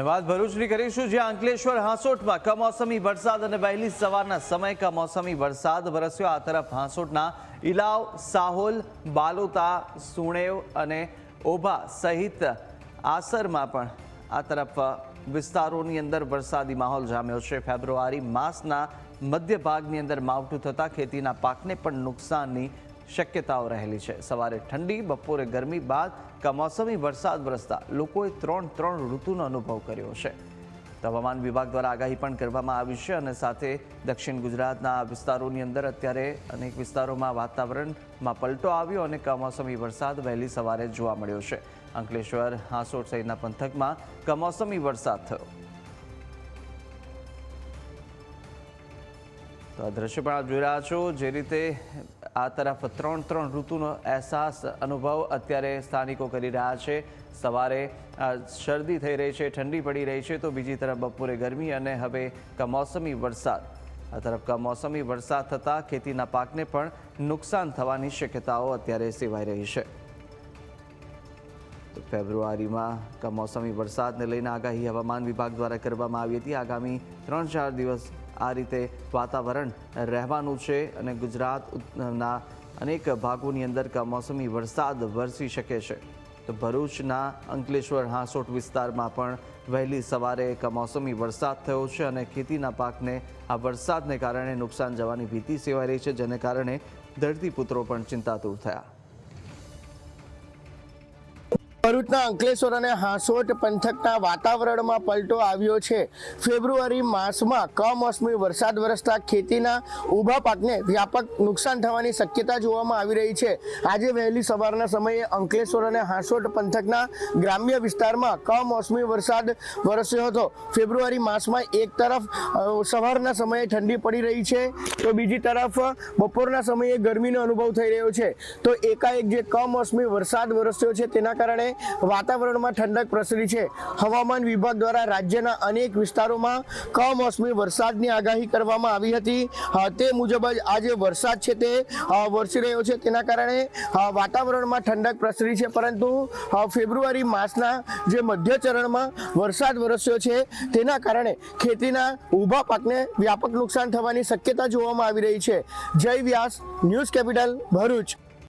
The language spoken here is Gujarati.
અને વાત ભરૂચની કરીશું જ્યાં અંકલેશ્વર હાંસોટમાં કમોસમી વરસાદ અને વહેલી સવારના સમય કમોસમી વરસાદ વરસ્યો. આ તરફ હાંસોટના ઇલાવ સાહોલ, બાલોતા, સુણેવ અને ઓભા સહિત આસરમાં પણ આ તરફ વિસ્તારોની અંદર વરસાદી માહોલ જામ્યો છે. ફેબ્રુઆરી માસના મધ્ય ભાગની અંદર માવઠું થતાં ખેતીના પાકને પણ નુકસાનની શક્યતાઓ રહેલી છે. સવારે ઠંડી, બપોરે ગરમી બાદ કમોસમી વરસાદ વરસતા લોકોએ ત્રણ ત્રણ ઋતુનો અનુભવ કર્યો છે. હવામાન વિભાગ દ્વારા આગાહી પણ કરવામાં આવી છે અને સાથે દક્ષિણ ગુજરાતના વિસ્તારોની અંદર અત્યારે અનેક વિસ્તારોમાં વાતાવરણમાં પલટો આવ્યો અને કમોસમી વરસાદ વહેલી સવારે જોવા મળ્યો છે. અંકલેશ્વર, હાંસોટ સહિતના પંથકમાં કમોસમી વરસાદ થયો. તો આ દ્રશ્ય પણ આપ જોઈ રહ્યા છો. જે રીતે આ તરફ ત્રણ ત્રણ ઋતુનો અહેસાસ, અનુભવ અત્યારે સ્થાનિકો કરી રહ્યા છે. સવારે શરદી થઈ રહી છે, ઠંડી પડી રહી છે, તો બીજી તરફ બપોરે ગરમી અને હવે કમોસમી વરસાદ. આ તરફ કમોસમી વરસાદ થતાં ખેતીના પાકને પણ નુકસાન થવાની શક્યતાઓ અત્યારે સેવાઈ રહી છે. ફેબ્રુઆરીમાં કમોસમી વરસાદને લઈને આગાહી હવામાન વિભાગ દ્વારા કરવામાં આવી હતી. આગામી ત્રણ ચાર દિવસ આ રીતે વાતાવરણ રહેવાનું છે અને ગુજરાતના અનેક ભાગોની અંદર કમોસમી વરસાદ વરસી શકે છે. તો ભરૂચના અંકલેશ્વર હાંસોટ વિસ્તારમાં પણ વહેલી સવારે કમોસમી વરસાદ થયો છે અને ખેતીના પાકને આ વરસાદને કારણે નુકસાન જવાની ભીતિ સેવાઈ રહી છે, જેને કારણે ધરતીપુત્રો પણ ચિંતાતુર થયા. ભરૂચના અંકલેશ્વર અને હાંસોટ પંથકના વાતાવરણમાં પલટો આવ્યો છે. ફેબ્રુઆરી માસમાં કમોસમી વરસાદ વરસતા ખેતીના ઊભા પાકને વ્યાપક નુકસાન થવાની શક્યતા જોવામાં આવી રહી છે. આજે વહેલી સવારના સમયે અંકલેશ્વર અને હાંસોટ પંથકના ગ્રામ્ય વિસ્તારમાં કમોસમી વરસાદ વરસ્યો હતો. ફેબ્રુઆરી માસમાં એક તરફ સવારના સમયે ઠંડી પડી રહી છે, તો બીજી તરફ, બપોરના સમયે ગરમીનો અનુભવ થઈ રહ્યો છે. તો એકાએક જે કમોસમી વરસાદ વરસ્યો છે તેના કારણે વાતાવરણમાં ઠંડક પ્રસરી છે. હવામાન વિભાગ દ્વારા રાજ્યના અનેક વિસ્તારોમાં કમોસમી વરસાદની આગાહી કરવામાં આવી હતી. તે મુજબ જ આજે વરસાદ છે તે વરસી રહ્યો છે. તેના કારણે વાતાવરણમાં ઠંડક પ્રસરી છે. પરંતુ ફેબ્રુઆરી માસના જે મધ્ય ચરણમાં વરસાદ વરસ્યો છે, તેના કારણે ખેતીના ઊભા પાકને વ્યાપક નુકસાન થવાની શક્યતા જોવામાં આવી રહી છે. જય વ્યાસ, ન્યૂઝ કેપિટલ, ભરૂચ.